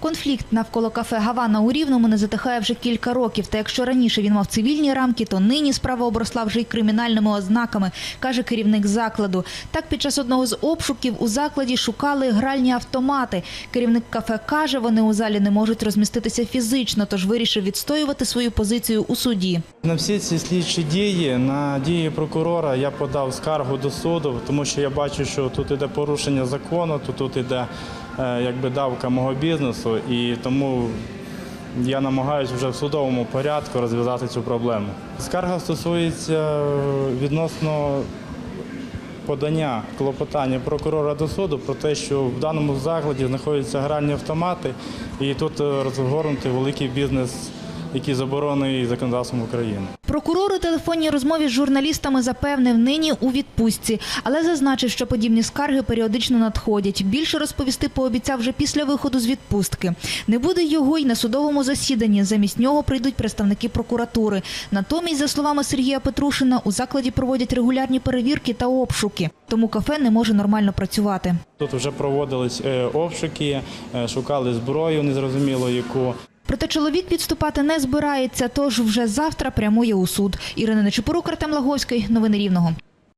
Конфлікт навколо кафе Гавана у Рівному не затихає вже кілька років. Та якщо раніше він мав цивільні рамки, то нині справа обросла вже й кримінальними ознаками, каже керівник закладу. Так, під час одного з обшуків у закладі шукали гральні автомати. Керівник кафе каже, вони у залі не можуть розміститися фізично, тож вирішив відстоювати свою позицію у суді. На всі ці слідчі дії, на дії прокурора я подав скаргу до суду, тому що я бачу, що тут іде порушення закону, тут іде е, якби давка мого бізнесу, і тому я намагаюся вже в судовому порядку розв'язати цю проблему. Скарга стосується е, відносно подання клопотання прокурора до суду про те, що в даному закладі знаходяться гральні автомати, і тут розгорнути розгорнутий великий бізнес, який заборонений законодавством України. Прокурор у телефонній розмові з журналістами запевнив, нині у відпустці, але зазначив, що подібні скарги періодично надходять. Більше розповісти пообіцяв вже після виходу з відпустки. Не буде його й на судовому засіданні. Замість нього прийдуть представники прокуратури. Натомість, за словами Сергія Петрушина, у закладі проводять регулярні перевірки та обшуки. Тому кафе не може нормально працювати. Тут вже проводились е, обшуки, е, шукали зброю, незрозуміло яку. Проте чоловік відступати не збирається, тож вже завтра прямує у суд. Ірина Нечепорук, Артем Лаговський. Новини Рівного.